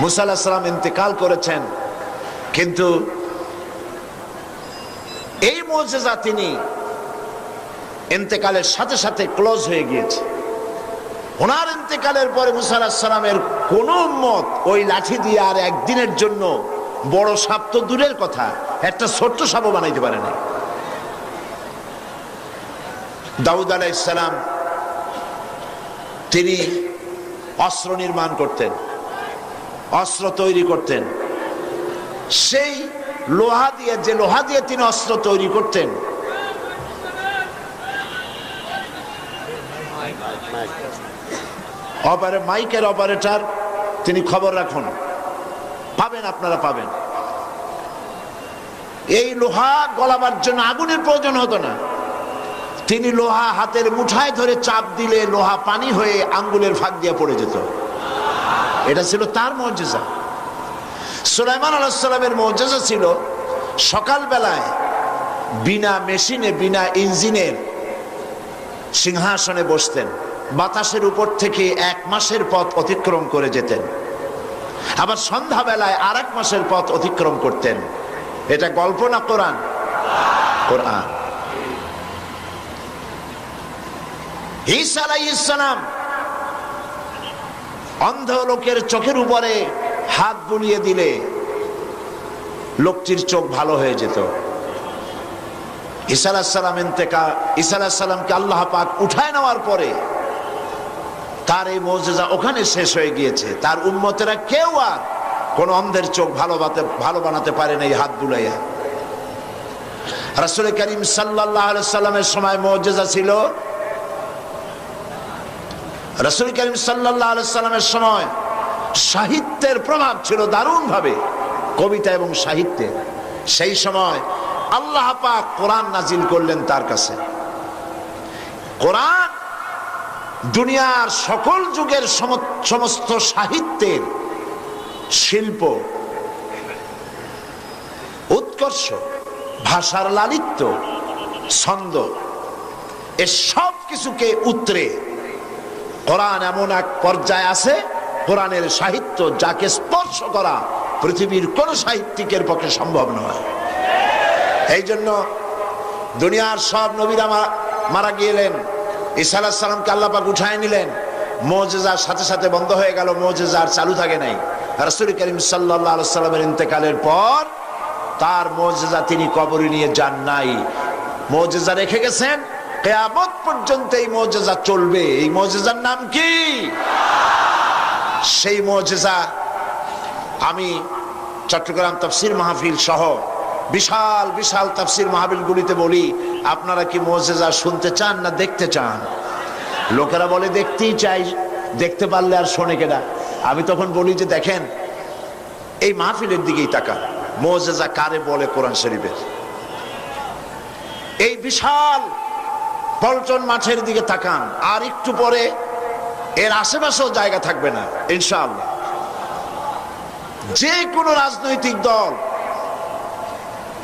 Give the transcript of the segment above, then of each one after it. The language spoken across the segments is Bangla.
মুসা ইন্তেকাল করেছেন। কিন্তু এই মজেজা তিনি ইন্তেকালের সাথে সাথে ক্লোজ হয়ে গিয়েছে। ওনার ইন্তেকালের পরে মুসা কোন মত ওই লাঠি দিয়ে আর একদিনের জন্য বড় সাপ তো দূরের কথা, একটা ছোট্ট সাপও বানাইতে পারে না দাউদ আলাইসালাম তিনি অস্ত্র নির্মাণ করতেন। অস্ত্র তৈরি করতেন। সেই লোহা দিয়ে, যে লোহা দিয়ে তিনি অস্ত্র তৈরি করতেন। অপারে মাইকের অপারেটর তিনি খবর রাখুন। পাবেন, আপনারা পাবেন। এই লোহা গলাবার জন্য আগুনের প্রয়োজন হতো না। তিনি লোহা হাতের মুঠায় ধরে চাপ দিলে লোহা পানি হয়ে আঙ্গুলের ফাঁক দিয়ে পড়ে যেত। এটা ছিল তার মর্যাদা সুলাইমান আলাহিসাল্লামের মর্যাদা ছিল সকালবেলায় বিনা মেশিনে, বিনা ইঞ্জিনের সিংহাসনে বসতেন। বাতাসের উপর থেকে এক মাসের পথ অতিক্রম করে যেতেন। আবার সন্ধ্যাবেলায় আর এক মাসের পথ অতিক্রম করতেন। এটা গল্প না কোরআন? কোরআন। ঈসা আলাইসালাম অন্ধ লোকের চোখের উপরে হাত বুলিয়ে দিলে লোকটির চোখ ভালো হয়ে যেত। এতেকা ঈসা আলাহিসাল্লামকে আল্লাহ পাক উঠায় নেওয়ার পরে তার এই মৌজেজা ওখানে শেষ হয়ে গিয়েছে। তার উন্মতেরা কেউ আর কোন অন্ধের চোখ ভালো ভালো বানাতে পারে না এই হাত বুলাইয়া। রাসুল করিম সাল্লাহ সাল্লামের সময় মৌজেজা ছিল রসুল করিম সাল্লাহ সাল্লামের সময় সাহিত্যের প্রভাব ছিল দারুণ ভাবে কবিতা এবং সাহিত্যে সেই সময় আল্লাহ পাক কোরআন নাজিল করলেন তার কাছে। কোরআন দুনিয়ার সকল যুগের সমস্ত সাহিত্যের শিল্প, উৎকর্ষ, ভাষার লালিত্য, ছন্দ, এ সব কিছুকে উত্তরে কোরআন এমন এক পর্যায়ে আছে, কোরআনের সাহিত্য যাকে স্পর্শ করা পৃথিবীর কোন সাহিত্যিকের পক্ষে সম্ভব নয়। এই জন্য দুনিয়ার সব নবীরা মারা গিয়েলেন আলাহ সালামকে আল্লাপাক উঠায় নিলেন। মোজেজার সাথে সাথে বন্ধ হয়ে গেল, মোজেজার চালু থাকে নাই। রসুল করিম সাল্লাহ সাল্লামের ইন্তেকালের পর তার মোজেজা তিনি কবরে নিয়ে যান নাই। মোজেজা রেখে গেছেন কেয়ামত পর্যন্ত এই মজেজা চলবে। এই মজেজার নাম কি? সেই মজেজা আমি চট্টগ্রাম তফসির মাহফিল সহ বিশাল বিশাল তফসির মাহফিলগুলিতে বলি, আপনারা কি মজেজা শুনতে চান না দেখতে চান? লোকেরা বলে, দেখতেই চাই, দেখতে পারলে আর শোনে কেনা আমি তখন বলি যে, দেখেন, এই মাহফিলের দিকেই তাকা মজেজা কারে বলে কোরআন শরীফের? এই বিশাল পল্টন মাঠের দিকে তাকান। আর একটু পরে এর আশেপাশেও জায়গা থাকবে না, ইনশাআল্লাহ। যে কোনো রাজনৈতিক দল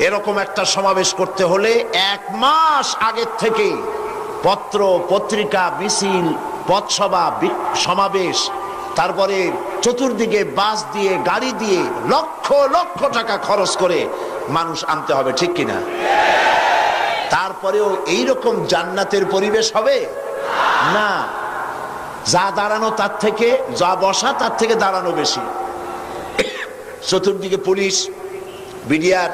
এরকম একটা সমাবেশ করতে হলে এক মাস আগের থেকে পত্র, পত্রিকা, মিছিল, পথসভা সমাবেশ, তারপরে চতুর্দিকে বাস দিয়ে, গাড়ি দিয়ে লক্ষ লক্ষ টাকা খরচ করে মানুষ আনতে হবে, ঠিক কিনা? তারপরেও এইরকম জান্নাতের পরিবেশ হবে? না। যা দাঁড়ানো তার থেকে, যা বসা তার থেকে দাঁড়ানো বেশি। চতুর্দিকে পুলিশ, বিডিআর,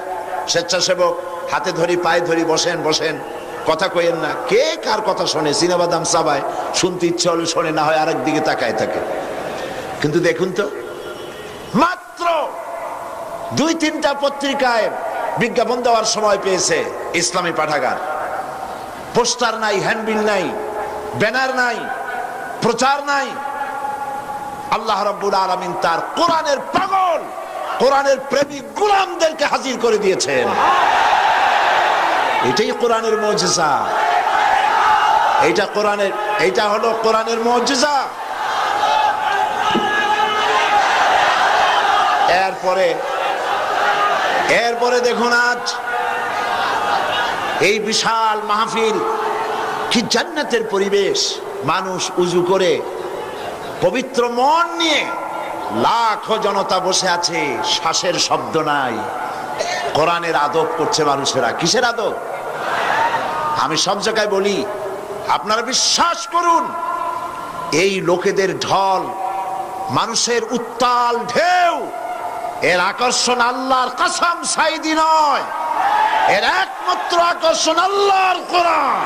স্বেচ্ছাসেবক, হাতে ধরি, পায়ে ধরি, বসেন বসেন। কথা কইেন না। কে কার কথা শোনে? সিনেমাদাম সাবায় শুনতে ইচ্ছে হলে শোনে, না হয় আরেক দিকে তাকায় থাকে। কিন্তু দেখুন তো, মাত্র দুই তিনটা পত্রিকায় বিজ্ঞাপন দেওয়ার সময় পেয়েছে ইসলামী পাঠাগার। পোস্টার নাই, হ্যান্ডবিল নাই, ব্যানার নাই, প্রচার নাই। আল্লাহ রব্বুল আলমিন তার কোরআনের পাগল, কোরআনের প্রেমিক গুলামদেরকে হাজির করে দিয়েছেন। এটাই কোরআনের মজিজা। এইটা কোরআনের, এইটা হলো কোরআনের মজিজা। এরপরে এরপরে দেখুন আজ এই বিশাল মাহফিল কি জান্নাতের পরিবেশ। মানুষ উজু করে পবিত্র মন নিয়ে লাখো জনতা বসে আছে, শ্বাসের শব্দ নাই। কোরআনের আদব করছে মানুষেরা। কিসের আদব? আমি সব জায়গায় বলি, আপনারা বিশ্বাস করুন, এই লোকেদের ঢল মানুষের উত্তাল ঢেউ এর আকর্ষণ আল্লাহর কাসাম সাইদি নয়। এর একমাত্র আকর্ষণ আল্লাহর কোরআন।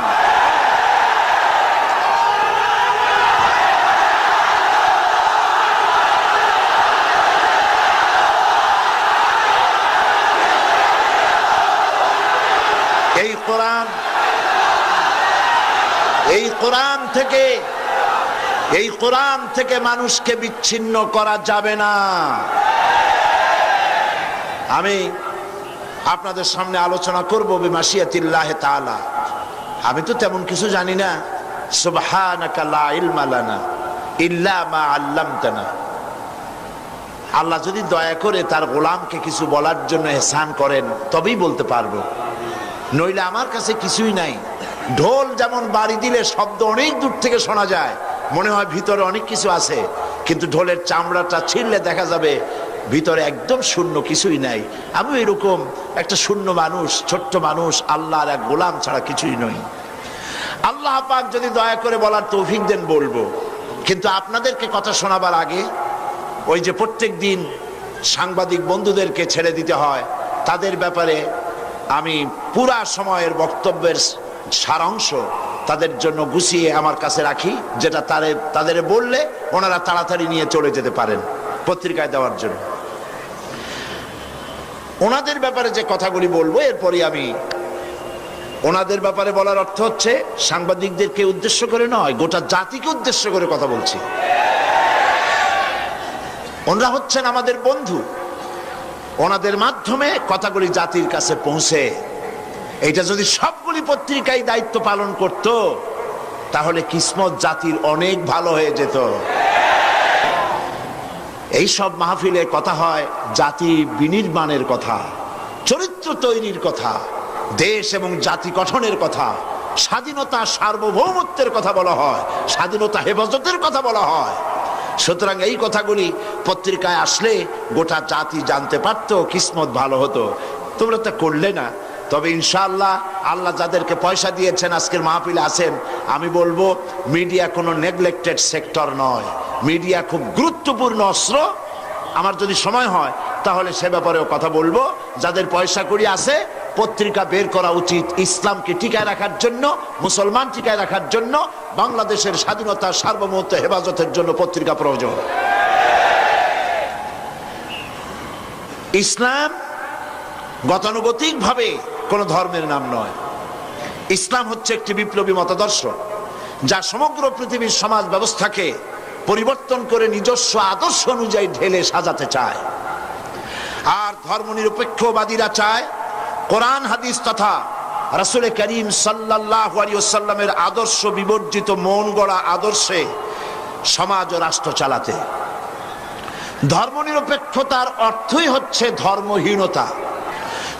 এই কোরআন এই কোরআন থেকে, এই কোরআন থেকে মানুষকে বিচ্ছিন্ন করা যাবে না। আমি আপনাদের সামনে আলোচনা করব বিমাসিয়াতিল্লাহ তাআলা। আমি তো তেমন কিছু জানি না। আল্লাহ যদি দয়া করে তার গোলামকে কিছু বলার জন্য এহসান করেন, তবেই বলতে পারব। নইলে আমার কাছে কিছুই নাই। ঢোল যেমন বাড়ি দিলে শব্দ অনেক দূর থেকে শোনা যায়। মনে হয় ভিতরে অনেক কিছু আছে। কিন্তু ঢোলের চামড়াটা ছিঁড়লে দেখা যাবে ভিতরে একদম শূন্য কিছুই নাই। আমি এরকম একটা শূন্য মানুষ, ছোট্ট মানুষ, আল্লাহর এক গোলাম ছাড়া কিছুই নই। আল্লাহ পাক যদি দয়া করে বলার তৌফিক দেন বলব। কিন্তু আপনাদেরকে কথা শোনাবার আগে ওই যে প্রত্যেক দিন সাংবাদিক বন্ধুদেরকে ছেড়ে দিতে হয়, তাদের ব্যাপারে আমি পুরা সময়ের বক্তব্যের সারাংশ তাদের জন্য গুছিয়ে আমার কাছে রাখি, যেটা তাদের তাদের বললে ওনারা তাড়াতাড়ি নিয়ে চলে যেতে পারেন পত্রিকায় দেওয়ার জন্য। ওনাদের ব্যাপারে যে কথাগুলি বলব, এরপরই আমি ওনাদের ব্যাপারে বলার অর্থ হচ্ছে, সাংবাদিকদেরকে উদ্দেশ্য করে নয়, গোটা জাতিকে উদ্দেশ্য করে কথা বলছি। ওনারা হচ্ছেন আমাদের বন্ধু। ওনাদের মাধ্যমে কথাগুলি জাতির কাছে পৌঁছে। এটা যদি সবগুলি পত্রিকায় দায়িত্ব পালন করত, তাহলে কিসমত জাতির অনেক ভালো হয়ে যেত। এই সব মাহফিলে কথা হয় জাতি বিনির্মাণের কথা, চরিত্র তৈরির কথা, দেশ এবং জাতি গঠনের কথা, স্বাধীনতা সার্বভৌমত্বের কথা বলা হয়, স্বাধীনতা হেফাজতের কথা বলা হয়। সুতরাং এই কথাগুলি পত্রিকায় আসলে গোটা জাতি জানতে পারতো, কিসমত ভালো হতো। তোমরা তা করলে না। তবে ইনশাআল্লাহ আল্লাহ যাদেরকে পয়সা দিয়েছেন, আজকের মাহফিলে আছেন, আমি বলব মিডিয়া কোনো নেগলেক্টেড সেক্টর নয়। মিডিয়া খুব গুরুত্বপূর্ণ অস্ত্র। আমার যদি সময় হয়, তাহলে সে ব্যাপারেও কথা বলব। যাদের পয়সা করি আছে, পত্রিকা বের করা উচিত ইসলামকে টিকায় রাখার জন্য, মুসলমান টিকায় রাখার জন্য, বাংলাদেশের স্বাধীনতা সার্বভৌমত্ব হেফাজতের জন্য পত্রিকা প্রয়োজন। ইসলাম গতানুগতিক ভাবে কোন ধর্মের নাম নয়। ইসলাম হচ্ছে একটি বিপ্লবী মতাদর্শ, যা সমগ্র পৃথিবীর সমাজ ব্যবস্থাকে পরিবর্তন করে নিজস্ব আদর্শ অনুযায়ী ঢেলে সাজাতে চায়। আর ধর্মনিরপেক্ষবাদীরা চায় কোরআন, হাদিস তথা রাসুল করিম সাল্লাহ সাল্লামের আদর্শ বিবর্জিত মন গড়া আদর্শে সমাজ ও রাষ্ট্র চালাতে। ধর্মনিরপেক্ষতার অর্থই হচ্ছে ধর্মহীনতা।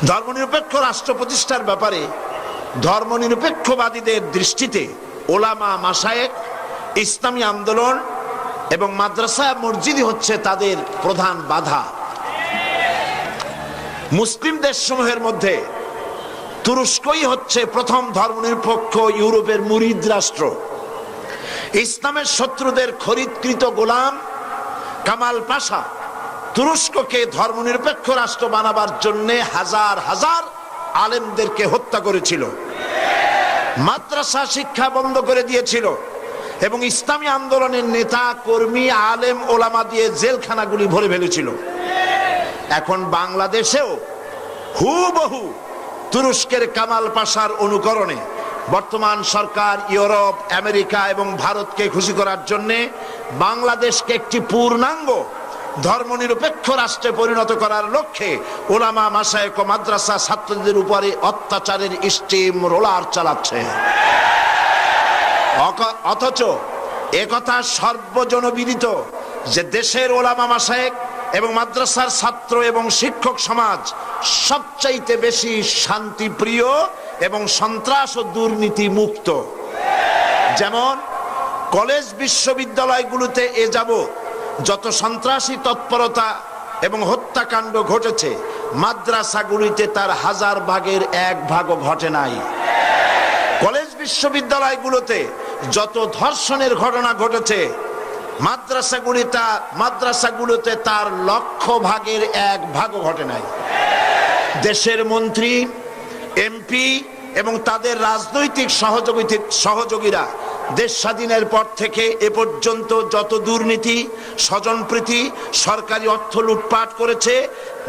ধর্মনিরপেক্ষ রাষ্ট্র প্রতিষ্ঠার ব্যাপারে ধর্মনিরপেক্ষবাদীদের দৃষ্টিতে ওলামা মাসায়েক ইসলামী আন্দোলন এবং মাদ্রাসা মসজিদই হচ্ছে তাদের প্রধান বাধা। মুসলিম দেশসমূহের মধ্যে তুরস্কই হচ্ছে প্রথম ধর্মনিরপেক্ষ ইউরোপের মুরিদ রাষ্ট্র। ইসলামের শত্রুদের খরিদকৃত গোলাম কামাল পাশা তুরস্ককে ধর্মনিরপেক্ষ রাষ্ট্র বানাবার জন্য হাজার হাজার আলেমদেরকে হত্যা করেছিল। মাদ্রাসা শিক্ষা বন্ধ করে দিয়েছিল এবং ইসলামী আন্দোলনের নেতা, কর্মী, আলেম, ওলামা দিয়ে জেলখানাগুলি ভরে ফেলেছিল। এখন বাংলাদেশেও হুবহু তুরস্কের কামাল পাশার অনুকরণে বর্তমান সরকার ইউরোপ, আমেরিকা এবং ভারতকে খুশি করার জন্যে বাংলাদেশকে একটি পূর্ণাঙ্গ ধর্মনিরপেক্ষ রাষ্ট্রে পরিণত করার লক্ষ্যে ওলামা মাসায়ক মাদ্রাসা ছাত্রদের উপরে অত্যাচারের স্টিম রোলার চালাচ্ছে। অথচ একথা সর্বজনবিদিত যে দেশের ওলামা মাসায়েক এবং মাদ্রাসার ছাত্র এবং শিক্ষক সমাজ সবচাইতে বেশি শান্তিপ্রিয় এবং সন্ত্রাস ও দুর্নীতি মুক্ত। যেমন কলেজ বিশ্ববিদ্যালয়গুলোতে এ যাব যত সন্ত্রাসী তৎপরতা এবং হত্যাকাণ্ড ঘটেছে, মাদ্রাসাগুলিতে তার হাজার ভাগের এক ভাগও ঘটে নাই। কলেজ বিশ্ববিদ্যালয়গুলোতে যত ধর্ষণের ঘটনা ঘটেছে, মাদ্রাসাগুলি তার মাদ্রাসাগুলোতে তার লক্ষ ভাগের এক ভাগও ঘটে নাই। দেশের মন্ত্রী, এমপি এবং তাদের রাজনৈতিক সহযোগী সহযোগীরা দেশ স্বাধীনের পর থেকে এ পর্যন্ত যত দুর্নীতি, স্বজনপ্রীতি, সরকারি অর্থ লুটপাট করেছে,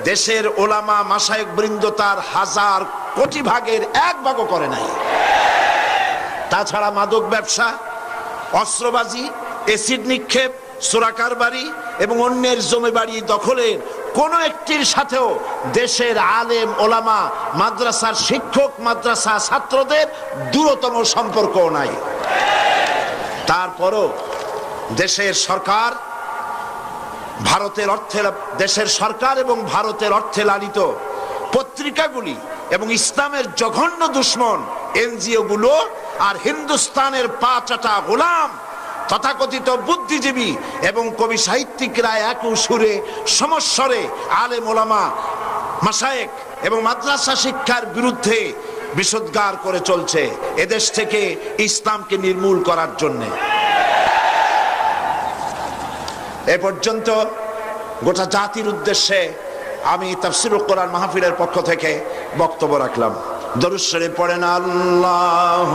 দেশের ওলামা মাসায়ক বৃন্দ তার হাজার কোটি ভাগের এক ভাগও করে নাই। তাছাড়া মাদক ব্যবসা, অস্ত্রবাজি এসিড নিক্ষেপ সোরাকার বাড়ি এবং অন্যের জমি বাড়ি দখলের কোন একটির সাথেও দেশের আলেম, ওলামা, মাদ্রাসার শিক্ষক, মাদ্রাসা ছাত্রদের দূরতম সম্পর্কও নাই। তারপরও দেশের সরকার, ভারতের অর্থে দেশের সরকার এবং ভারতের অর্থে লালিত পত্রিকাগুলি এবং ইসলামের জঘন্য দুশ্মন এনজিও গুলো আর হিন্দুস্তানের পাঁচটা গোলাম, তথাকথিত বুদ্ধিজীবী এবং কবি সাহিত্যিকরা এক সুরে, সমস্বরে আলে মোলামা মাসায়েক এবং মাদ্রাসা শিক্ষার বিরুদ্ধে বিষোদ্গার করে চলছে এদেশ থেকে ইসলামকে নির্মূল করার জন্যে। এ পর্যন্ত গোটা জাতির উদ্দেশ্যে আমি তাফসির কোরআন মাহফিলের পক্ষ থেকে বক্তব্য রাখলাম। দরুশ্বরে পড়েন আল্লাহ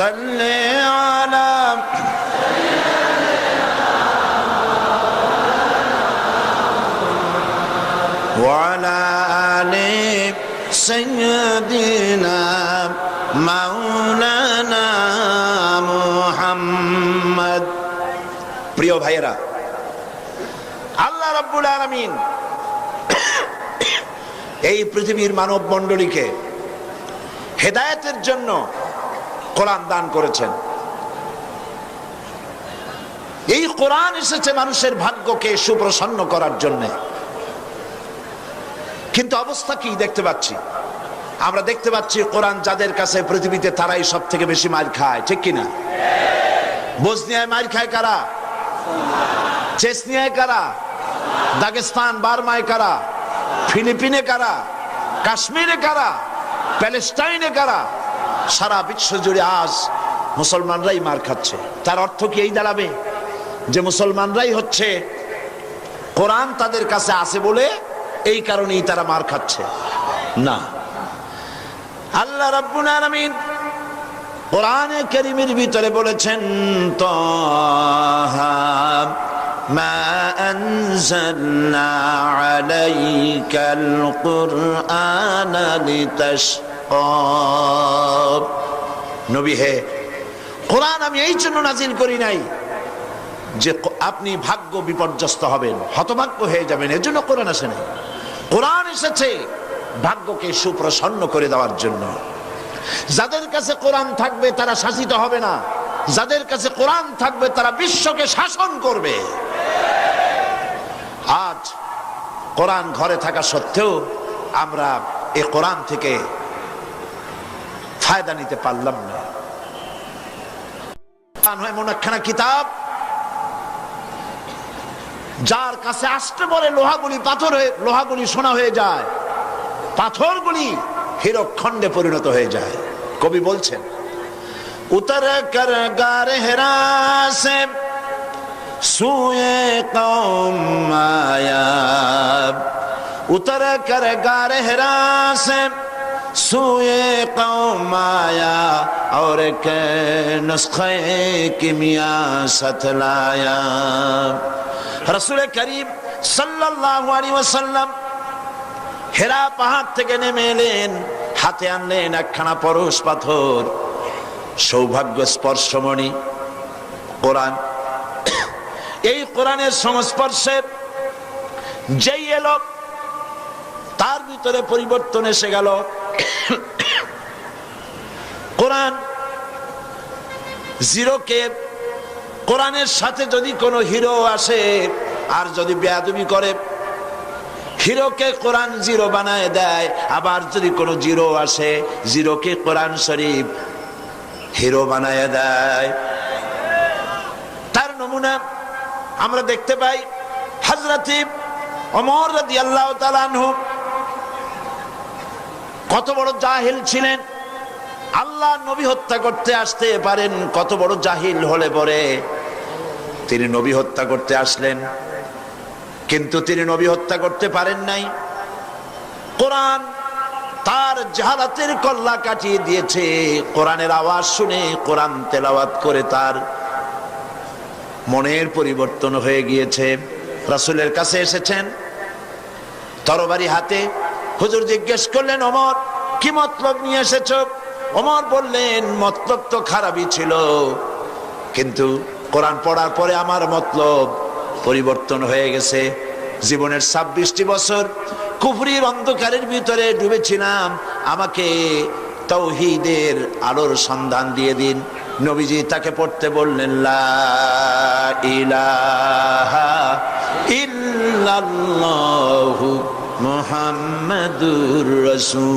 صل على وعلى آل سيدنا مولانا محمد প্রিয় ভাইয়েরা আল্লাহ রাব্বুল আলামিন এই পৃথিবীর মানব মণ্ডলীকে হেদায়েতের জন্য কোরআন দান করেছেন। এই কোরআন এসেছে মানুষের ভাগ্যকে সুপ্রসন্ন করার জন্য। কিন্তু অবস্থা কি দেখতে পাচ্ছি? আমরা দেখতে পাচ্ছি কোরআন যাদের কাছে পৃথিবীতে তারাই সব থেকে বেশি মার খায়, ঠিক কিনা? বসনিয়ায় মার খায় কারা? চেসনিয়ায় কারা? দাগেস্তান, বার্মায় কারা? ফিলিপিনে কারা? কাশ্মীরে কারা? প্যালেস্টাইনে কারা? সারা বিশ্ব জুড়ে আজ মুসলমানরাই মার খাচ্ছে। তার অর্থ কি এই দাঁড়াবে? যে মুসলমানরাই হচ্ছে, কোরআন তাদের কাছে আছে বলে এই কারণেই তারা মার খাচ্ছে। না। আল্লাহ রাব্বুল আলামিন কোরআনে কারীমের ভিতরে বলেছেন, তাহা মা আনজালনা আলাইকাল কুরআনা লিতাশকা নবী হে, কোরআন আমি এই জন্য নাজিল করি নাই যে আপনি ভাগ্য বিপর্যস্ত হবেন, হতভাগ্য হয়ে যাবেন এর জন্য কোরআন আসে নাই। কোরআন এসেছে ভাগ্যকে সুপ্রসন্ন করে দেওয়ার জন্য। যাদের কাছে কোরআন থাকবে তারা শাসিত হবে না, যাদের কাছে কোরআন থাকবে তারা বিশ্বকে শাসন করবে। আজ কোরআন ঘরে থাকা সত্ত্বেও আমরা এই কোরআন থেকে ফায়দা নিতে পারলাম না। এমন একখানা কিতাব। যার কাছে আসতে বলে লোহাগুলি পাথর হয়ে লোহাগুলি সোনা হয়ে যায়, পাথরগুলি হীরকখণ্ডে পরিণত হয়ে যায়। কবি বলছেন, উতর কর গার হেরা সুয়ে কৌম মায়া উতর কর গার হেরা سوئے قوم آیا اور کے نسخے کیمیا ست لایا رسول کریم সাল্লাল্লাহু আলাইহি ওয়াসাল্লাম হেরা পাহাড় থেকে নেমে এলেন, হাতে আনলেন একখানা পরশ পাথর, সৌভাগ্য স্পর্শমণি, কোরআন। এই কোরআনের সংস্পর্শে যেই এলো তার ভিতরে পরিবর্তন এসে গেল। কোরআন জিরোকে কোরআনের সাথে যদি কোনো হিরো আসে আর যদি বেয়াদবি করে, হিরোকে কোরআন জিরো বানায় দেয়, আবার যদি কোনো জিরো আসে, জিরোকে কোরআন শরীফ হিরো বানায় দেয়। তার নমুনা আমরা দেখতে পাই হাজরাতিব অমর রাদি আল্লাহ তালানহু কত বড় জাহিল ছিলেন? আল্লাহ নবী হত্যা করতে আসতে পারেন, কত বড় জাহিল হলে পরে। তিনি নবী হত্যা করতে আসলেন, কিন্তু তিনি নবী হত্যা করতে পারেন নাই। কোরআন তার জাহালাতের কল্লা কাটিয়ে দিয়েছে। কোরআনের আওয়াজ শুনে কোরআন তেলাওয়াত করে তার মনের পরিবর্তন হয়ে গিয়েছে। রাসুলের কাছে এসেছেন, তরবারি হাতে হুজুর জিজ্ঞেস করলেন অমর কি মতলব নিয়ে এসেছ? অমর বললেন, মতলব তো খারাপই ছিল, কিন্তু কোরআন পড়ার পরে আমার মতলব পরিবর্তন হয়ে গেছে। জীবনের ছাব্বিশটি বছর কুফরির অন্ধকারের ভিতরে ডুবেছিলাম। আমাকে তৌহিদের আলোর সন্ধান দিয়ে দিন। নবীজি তাকে পড়তে বললেন ইলাহা ইল্লাল্লাহু মুহাম্মাদুর রাসূলুল্লাহ।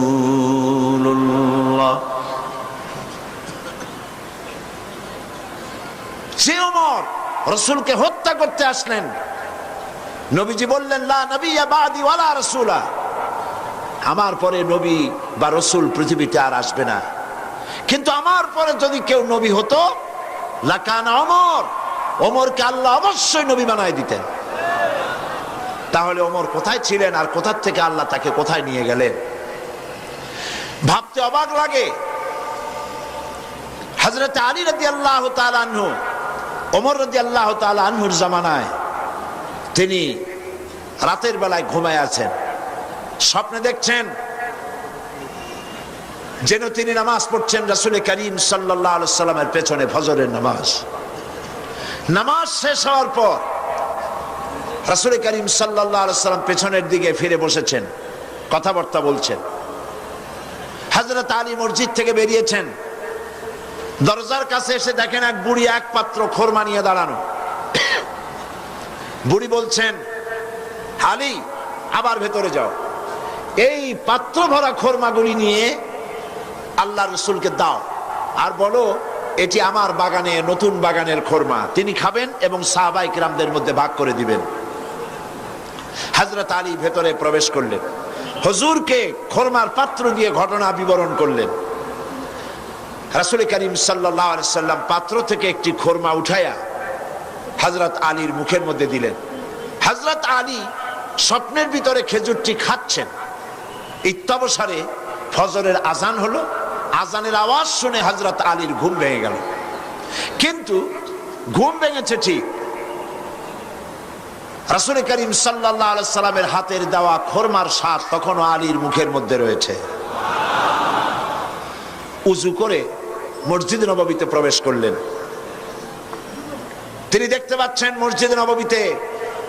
সে ওমর রসুলকে হত্যা করতে আসলেন, নবীজি বললেন, লা নবী বাদি ওয়ালা রসুলা। আমার পরে নবী বা রসুল পৃথিবীতে আর আসবে না। কিন্তু আমার পরে যদি কেউ নবী হতো, লাকান অমর ওমরকে আল্লাহ অবশ্যই নবী বানায় দিতেন। তাহলে ওমর কোথায় ছিলেন আর কোথার থেকে আল্লাহ তাকে কোথায় নিয়ে গেলেন? ভাবতে অবাক লাগে। হজরত আলী রাজি আল্লাহ তালানহু ওমর রাজি আল্লাহ তালানহুর জামানায় তিনি রাতের বেলায় ঘুমায় আছেন। স্বপ্নে দেখছেন যেন তিনি নামাজ পড়ছেন রাসুল করিম সাল্লাহ সাল্লামের পেছনে ফজরের নামাজ। নামাজ শেষ হওয়ার পর রাসুল করিম সাল্লাম পেছনের দিকে ফিরে বসেছেন, কথাবার্তা বলছেন। হাজরত আলী মসজিদ থেকে বেরিয়েছেন। দরজার কাছে এসে দেখেন এক বুড়ি এক পাত্র খোরমা নিয়ে দাঁড়ানো। বুড়ি বলছেন, আলী, আবার ভেতরে যাও। এই পাত্র ভরা খোরমাগুলি নিয়ে আল্লাহ রসুলকে দাও। আর বলো, এটি আমার বাগানে, নতুন বাগানের খোরমা। তিনি খাবেন এবং সাহাবাই কিরামদের মধ্যে ভাগ করে দিবেন। হাজরত আলী ভেতরে প্রবেশ করলেন। হজুরকে খোরমার পাত্র দিয়ে ঘটনা বিবরণ করলেন। রাসুল করিম সাল্লাম পাত্র থেকে একটি খোরমা উঠাইয়া হজরত আলীর মুখের মধ্যে দিলেন। হজরত আলী স্বপ্নের ভিতরে খেজুরটি খাচ্ছেন। ইত্যাবসারে ফজরের আজান হলো। আজানের আওয়াজ শুনে হজরত আলীর ঘুম ভেঙে গেল। কিন্তু ঘুম ভেঙেছে ঠিক। রাসুল করিম সাল্লাহ সাল্লামের হাতের দেওয়া খোরমার স্বাদ তখনও আলীর মুখের মধ্যে রয়েছে। উজু করে মসজিদ নবমীতে প্রবেশ করলেন। তিনি দেখতে পাচ্ছেন মসজিদ নবমীতে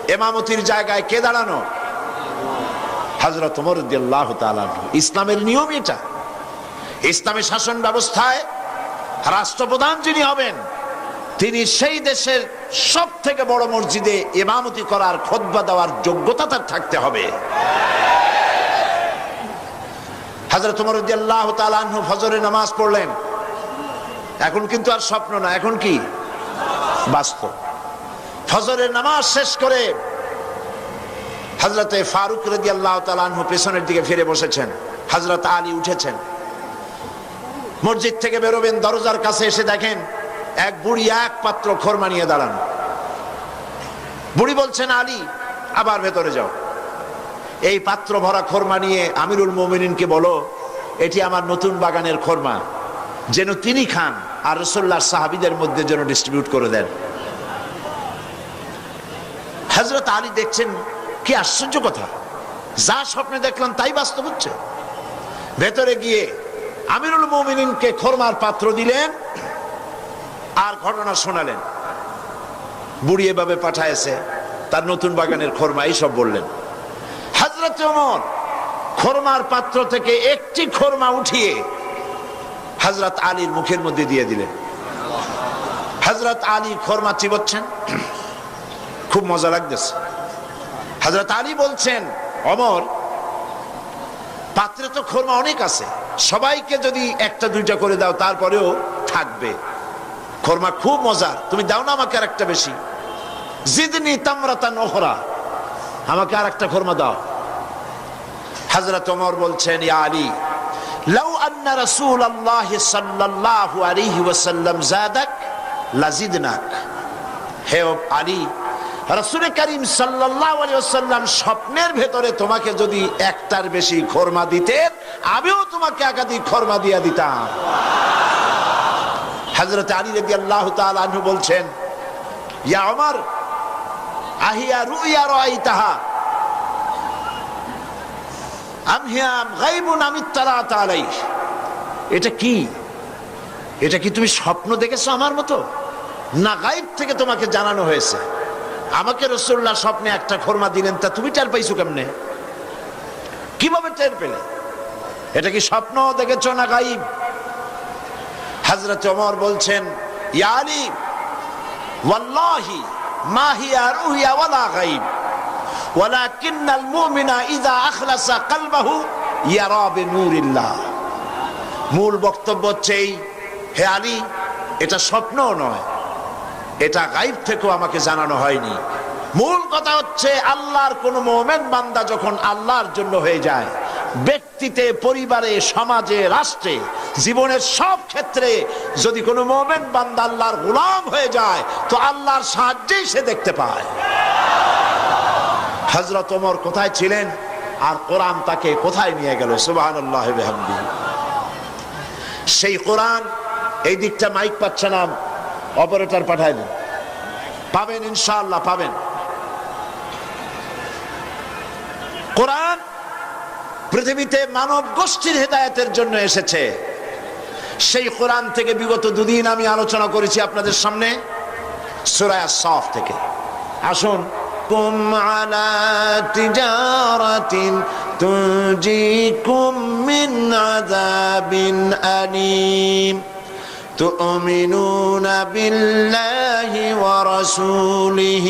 এমামতির জায়গায় কে দাঁড়ানো? হাজরত মরুদ্দাহ ইসলামের নিয়ম এটা। ইসলামের শাসন ব্যবস্থায় রাষ্ট্রপ্রধান যিনি হবেন, তিনি সেই দেশের সব থেকে বড় মসজিদে ইমামতি করার, খোদবা দেওয়ার যোগ্যতা তার থাকতে হবে। হাজরত মরুদ্দাহ তালাহ ফজরের নামাজ পড়লেন। এখন কিন্তু আর স্বপ্ন না, এখন কি? বাস্তব। ফজরের নামাজ শেষ করে হজরতে ফারুক রদি আল্লাহ তালাহ পেছনের দিকে ফিরে বসেছেন। হজরত আলী উঠেছেন। মসজিদ থেকে বেরোবেন, দরজার কাছে এসে দেখেন এক বুড়ি এক পাত্র খোরমা নিয়ে দাঁড়ানো। বুড়ি বলছেন, আলী, আবার ভেতরে যাও। এই পাত্র ভরা খোরমা নিয়ে আমিরুল মোমিনকে বলো, এটি আমার নতুন বাগানের খোরমা, যেন তিনি খান আর রসোল্লার সাহাবিদের মধ্যে যেন ডিস্ট্রিবিউট করে দেন। হজরত আলী দেখছেন, কি আশ্চর্য কথা। যা স্বপ্নে দেখলাম তাই বাস্তব হচ্ছে। ভেতরে গিয়ে আমিরুল মোমিনকে খোরমার পাত্র দিলেন আর ঘটনা শোনালেন। বুড়ি এভাবে পাঠায়েছে তার নতুন বাগানের খোরমা এইসব বললেন। হাজরত ওমর, খোরমার পাত্র থেকে একটি খোরমা উঠিয়ে হাজরত আলীর মুখের মধ্যে দিয়ে দিলেন। হজরত আলী খোরমা চিবচ্ছেন। খুব মজা লাগতেছে। হজরত আলী বলছেন অমর পাত্রে তো খোরমা অনেক আছে। সবাইকে যদি একটা দুইটা করে দাও, তারপরেও থাকবে। খোরমা খুব মজার। তুমি দাও না আমাকে আর একটা বেশি। জিদনি তামরাতা নহরা আমাকে আর একটা খোরমা দাও। হজরত ওমর বলছেন, ইয়া আলী, লাউ আন্না রাসূল আল্লাহ সাল্লাল্লাহু আলাইহি ওয়াসাল্লাম জাদাক লাজিদনাক। হে আলী, রাসূল করিম সাল্লাল্লাহু আলাইহি ওয়াসাল্লাম স্বপ্নের ভেতরে তোমাকে যদি একটার বেশি খরমা দিতেন, আমিও তোমাকে একাধিক খরমা দিয়া দিতাম। হযরত আলী রাদিয়াল্লাহু তাআলা আনহু বলছেন, ইয়া আহিয়া রুইয়া আমিত্তালাত আলাইহ? এটা কি? এটা কি তুমি স্বপ্ন দেখেছ আমার মতো? না থেকে তোমাকে জানানো হয়েছে। আমাকে রসুল্লাহ স্বপ্নে একটা খরমা দিলেন, তা তুমি টের পাইছো কেমনে? কীভাবে টের পেলে? এটা কি স্বপ্ন দেখেছ না গাইব? হজরত ওমর বলছেন ইয়া আলী ওয়াল্লাহি মা হিয়া রুহিয়া ওয়ালা গাইব ولكن المؤمن اذا اخلص قلبه يرى بنور الله মূল বক্তব্য হচ্ছে এই হে আলী এটা স্বপ্ন নয় এটা গাইব থেকেও আমাকে জানানো হয়নি মূল কথা হচ্ছে আল্লাহর কোন মোমেন বান্দা যখন আল্লাহর জন্য হয়ে যায় ব্যক্তিতে, পরিবারে, সমাজে, রাষ্ট্রে, জীবনের সব ক্ষেত্রে যদি কোনো মোমেন বান্দা আল্লাহর গোলাম হয়ে যায়, তো আল্লাহর সাহায্যেই সে দেখতে পায়। হজরত ওমর কোথায় ছিলেন? আর কোরআন তাকে কোথায় নিয়ে গেল? সুবাহ সেই কোরআন, এই দিকটা মাইক পাচ্ছে না, অপারেটর পাঠায় পাবেন, ইনশাআল্লাহ পাবেন। কোরআন পৃথিবীতে মানব গোষ্ঠীর হেদায়তের জন্য এসেছে সেই কোরআন থেকে বিগত দুদিন আমি আলোচনা করেছি আপনাদের সামনে সুরায়া সফ থেকে আসুন কুম আলা তিজারাতিন তুজিকুম মিন আযাবিন আলিম تؤمنون بالله ورسوله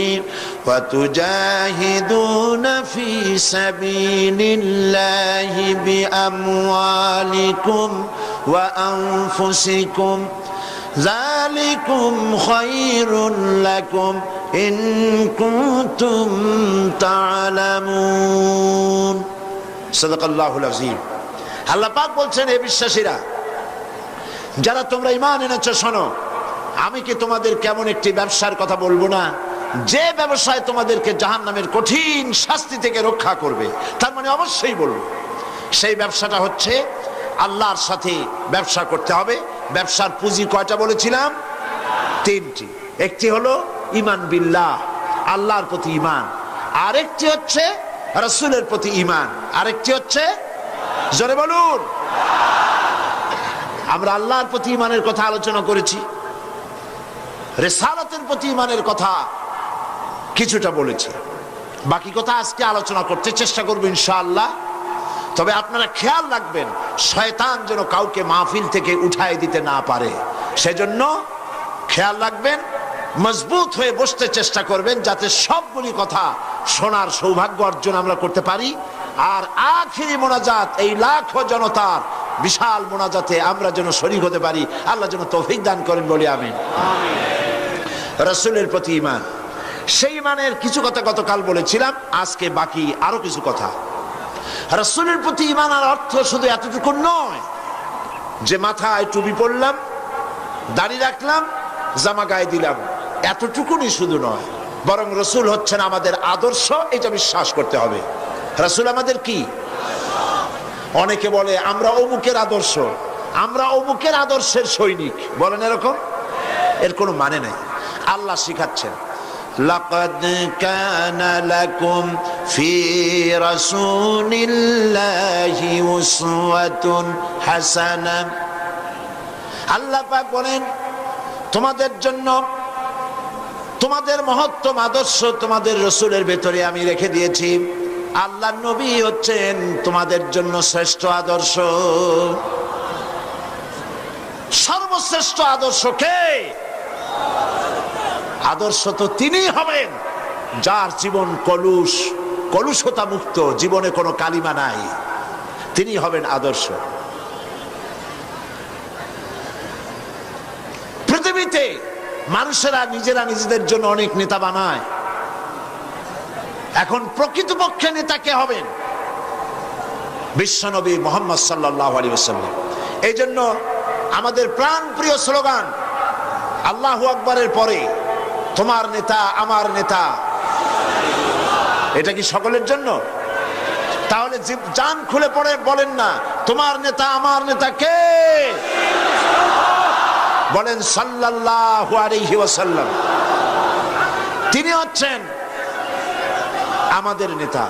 وتجاهدون في سبيل الله بأموالكم وأنفسكم ذلكم خير لكم إن كنتم تعلمون صدق الله العظيم আল্লাহ পাক বলছেন এ বিশ্বাসীরা যারা তোমরা ইমান এনেছো শোনো আমি কি তোমাদের কেমন একটি ব্যবসার কথা বলবো না যে ব্যবসায় তোমাদেরকে জাহান নামের কঠিন শাস্তি থেকে রক্ষা করবে, তার মানে অবশ্যই বলব, সেই ব্যবসাটা হচ্ছে আল্লাহর সাথে ব্যবসা করতে হবে। ব্যবসার পুঁজি কয়টা বলেছিলাম? তিনটি। একটি হলো ইমান বিল্লাহ, আল্লাহর প্রতি ইমান আরেকটি হচ্ছে রসুলের প্রতি ইমান আরেকটি হচ্ছে, জোরে বলুন। আমরা আল্লাহর প্রতি ইমানের কথা আলোচনা করেছি, রেসালতের প্রতি ইমানের কথা কিছুটা বলেছি। বাকি কথা আজকে আলোচনা করতে চেষ্টা করব ইনশাআল্লাহ। তবে আপনারা খেয়াল রাখবেন শয়তান যেন কাউকে মাহফিল থেকে উঠায় দিতে না পারে। সেজন্য খেয়াল রাখবেন মজবুত হয়ে বসতে চেষ্টা করবেন যাতে সবগুলি কথা শোনার সৌভাগ্য অর্জন আমরা করতে পারি। আর আখিরি মোনাজাত এই লাখো জনতার বিশাল মোনাজাতে আমরা যেন শরীর হতে পারি। আল্লাহ যেন তৌফিক দান করেন বলি আমি রসুলের প্রতি ইমান সেই মানের কিছু কথা গতকাল বলেছিলাম, আজকে বাকি আরও কিছু কথা। রসুলের প্রতি ইমান আর অর্থ শুধু এতটুকু নয়, যে মাথায় টুপি পরলাম, দাড়ি রাখলাম, জামা গায়ে দিলাম, এতটুকুনি শুধু নয়, বরং রসুল হচ্ছেন আমাদের আদর্শ, এটা বিশ্বাস করতে হবে। রসুল আমাদের কি? অনেকে বলে, আমরা অমুকের আদর্শ, আমরা অমুকের আদর্শের সৈনিক। বলেন এরকম? এর কোনো মানে নেই। আল্লাহ শিখাচ্ছেন। لقد كان لكم في رسول الله أسوة حسنة আল্লাহ পাক বলেন তোমাদের জন্য তোমাদের মহত্তম আদর্শ তোমাদের রসুলের ভেতরে আমি রেখে দিয়েছি আল্লাহ নবী হচ্ছেন তোমাদের জন্য শ্রেষ্ঠ আদর্শ সর্বশ্রেষ্ঠ আদর্শ কে আদর্শ তো তিনিই হবেন, যার জীবন কলুষ, কলুষতা মুক্ত, জীবনে কোনো কালিমা নাই। তিনি হবেন আদর্শ। পৃথিবীতে মানুষেরা নিজেরা নিজেদের জন্য অনেক নেতা বানায়। এখন প্রকৃতপক্ষে নেতা কে হবেন? বিশ্বনবী মোহাম্মদ সাল্লাহ আলী ওসাল্লাম এই জন্য আমাদের প্রাণ প্রিয় স্লোগান, আল্লাহ আকবরের পরে তোমার নেতা, আমার নেতা। এটা কি সকলের জন্য? তাহলে জান খুলে পড়ে বলেন না, তোমার নেতা, আমার নেতা কে? বলেন সাল্লাহ তিনি হচ্ছেন আমাদের নেতা।